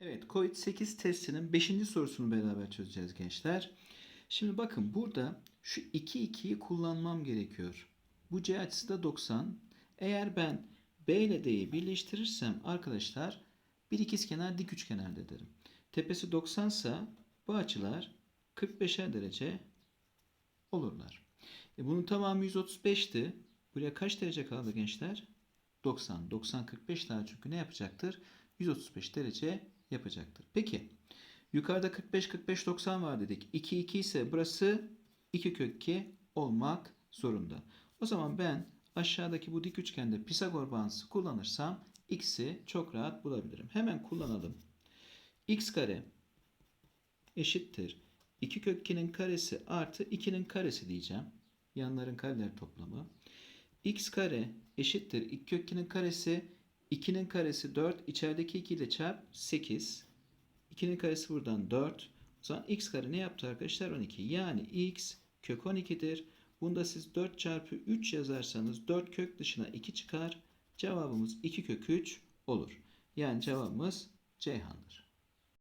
Evet, COVID-8 testinin 5. sorusunu beraber çözeceğiz gençler. Şimdi bakın burada şu 2 2'yi kullanmam gerekiyor. Bu C açısı da 90. Eğer ben B ile D'yi birleştirirsem arkadaşlar bir ikizkenar dik üçkenar elde ederim. Tepesi 90 ise bu açılar 45'er derece olurlar. E bunun tamamı 135'ti. Buraya kaç derece kaldı gençler? 90. 90 45 daha çünkü ne yapacaktır? 135 derece yapacaktır. Peki yukarıda 45 45 90 var dedik. 2 2 ise burası 2 kök 2 olmak zorunda. O zaman ben aşağıdaki bu dik üçgende Pisagor bağıntısı kullanırsam x'i çok rahat bulabilirim. Hemen kullanalım. x kare eşittir 2 kök 2'nin karesi artı 2'nin karesi diyeceğim. Yanların kareler toplamı. x kare eşittir 2 kök 2'nin karesi 2'nin karesi 4 içerideki 2 ile çarp 8. 2'nin karesi buradan 4. O zaman x kare ne yaptı arkadaşlar? 12. Yani x kök 12'dir. Bunda siz 4 çarpı 3 yazarsanız 4 kök dışına 2 çıkar. Cevabımız 2 kök 3 olur. Yani cevabımız Ceyhan'dır.